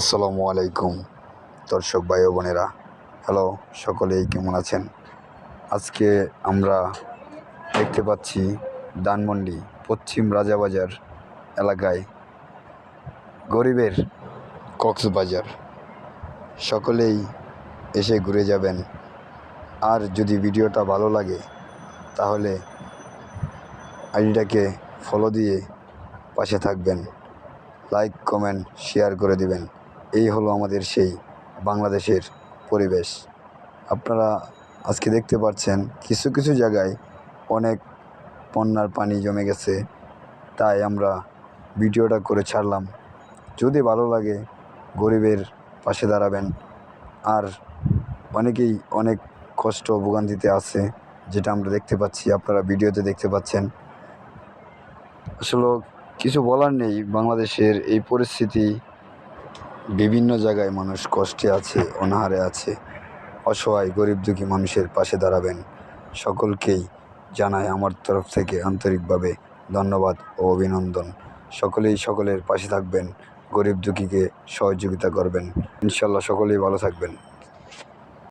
আসসালামু আলাইকুম, দর্শক ভাই বোনেরা। হ্যালো, সকলেই কেমন আছেন? আজকে আমরা দেখতে পাচ্ছি ধানমন্ডি পশ্চিম রাজাবাজার এলাকায় গরিবের কক্সবাজার। সকলেই এসে ঘুরে যাবেন। আর যদি ভিডিওটা ভালো লাগে, তাহলে আইডিটাকে ফলো দিয়ে পাশে থাকবেন। লাইক, কমেন্ট, শেয়ার করে দিবেন। এই হলো আমাদের সেই বাংলাদেশের পরিবেশ। আপনারা আজকে দেখতে পাচ্ছেন কিছু কিছু জায়গায় অনেক বন্যার পানি জমে গেছে, তাই আমরা ভিডিওটা করে ছাড়লাম। যদি ভালো লাগে গরিবের পাশে দাঁড়াবেন। আর অনেকেই অনেক কষ্ট ভোগান্তিতে আছে, যেটা আমরা দেখতে পাচ্ছি, আপনারা ভিডিওতে দেখতে পাচ্ছেন। আসলে কিছু বলার নেই, বাংলাদেশের এই পরিস্থিতি বিভিন্ন জায়গায় মানুষ কষ্টে আছে, অনাহারে আছে, অসহায়, গরিব দুঃখী মানুষের পাশে দাঁড়াবেন। সকলকেই জানায় আমার তরফ থেকে আন্তরিকভাবে ধন্যবাদ ও অভিনন্দন। সকলেই সকলের পাশে থাকবেন, গরিব দুঃখীকে সহযোগিতা করবেন। ইনশাল্লাহ সকলেই ভালো থাকবেন।